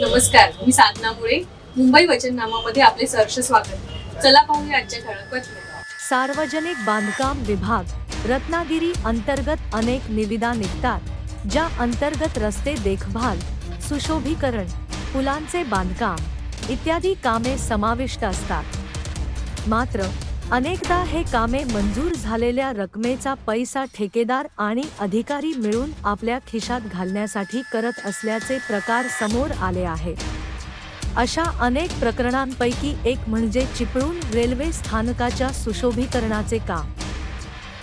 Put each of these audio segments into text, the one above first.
नमस्कार मी साधना मुळे. मुंबई वचननामामध्ये आपले सहर्ष स्वागत. चला पाहूया आजच्या ठळक बातम्या. सार्वजनिक बांधकाम विभाग रत्नागिरी अंतर्गत अनेक निविदा निघतात ज्या अंतर्गत रस्ते देखभाल सुशोभीकरण पुलांचे बांधकाम इत्यादी कामे समाविष्ट असतात. मात्र अनेकदा हे कामे मंजूर झालेल्या रकमेचा पैसा ठेकेदार आणि अधिकारी मिळून आपल्या खिशात घालण्यासाठी करत असल्याचे प्रकार समोर आले आहे. अशा अनेक प्रकरणांपैकी एक म्हणजे चिपळूण रेल्वे स्थानकाच्या सुशोभीकरणाचे काम.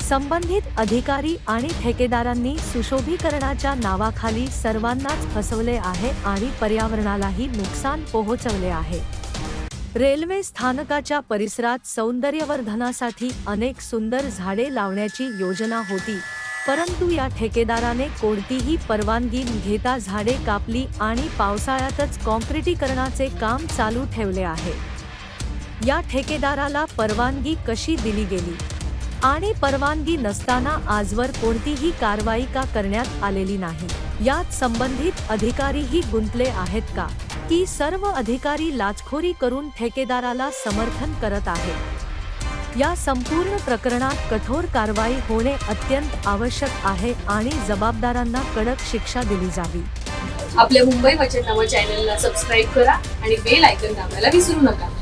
संबंधित अधिकारी आणि ठेकेदारांनी सुशोभीकरणाच्या नावाखाली सर्वांनाच फसवले आहे आणि पर्यावरणालाही नुकसान पोहोचवले आहे. रेल्वे स्थानकाच्या परिसरात सौंदर्यवर्धनासाठी अनेक सुंदर झाडे लावण्याची योजना होती. परंतु या ठेकेदाराने कोणतीही परवानगी घेता झाडे कापली आणि पावसाळ्यातच कॉन्क्रिटीकरणाचे काम चालू ठेवले आहे. या ठेकेदाराला परवानगी कशी दिली गेली? आणि परवानगी नसताना आजवर कोणतीही कारवाई का करण्यात आलेली नाही? यात संबंधित अधिकारीही गुंतले आहेत का? की सर्व अधिकारी लाचखोरी करून ठेकेदाराला समर्थन करत आहेत? या संपूर्ण प्रकरणात कठोर कारवाई होणे अत्यंत आवश्यक आहे आणि जबाबदारांना कडक शिक्षा दिली जावी. आपल्या मुंबई वचननामा चॅनलला सबस्क्राईब करा आणि बेल आयकन दाबायला विसरू नका.